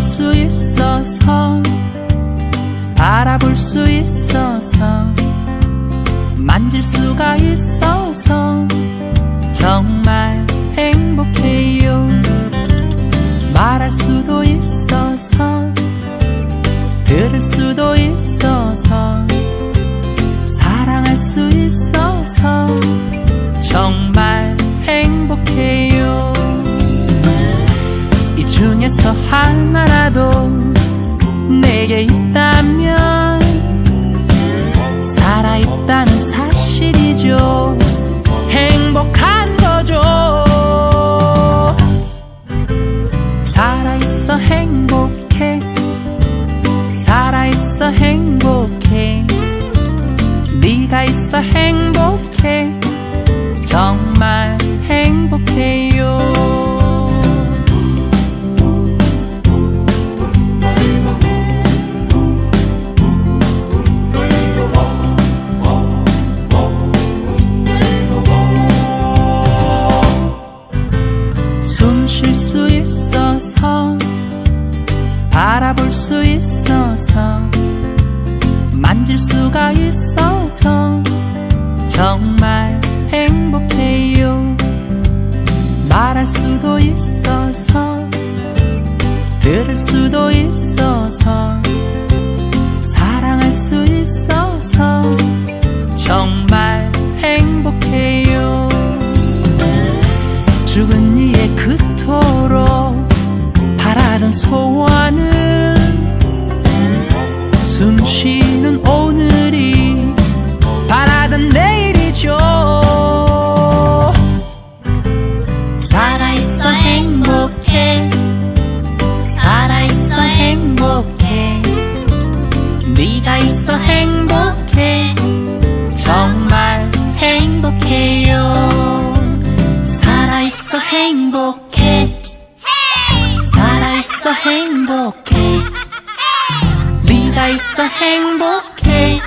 수 있어서 바라볼 수 있어서 만질 수가 있어서 정말 행복해요. 말할 수도 있어서 들을 수도 있어서 사랑할 수 있어서 정말 행복해요. 이 중에서 하나라도 내게 있다면 살아있다는 사실이죠. 행복한 거죠. 살아있어 행복해. 살아있어 행복해. 네가 있어 행복해 볼 수 있어서 만질 수가 있어서 정말 행복해요. 말할 수도 있어서 들을 수도 있어서 사랑할 수 있어서 정말 행복해요. 죽은 이의 그토록 바라던 소원은 숨 쉬는 오늘이 바라던 내일이죠. 살아있어 행복해. 살아있어 행복해. 네가 있어 행복해. 정말 행복해요. 살아있어 행복해. 살아있어 행복해 네가 있어 행복해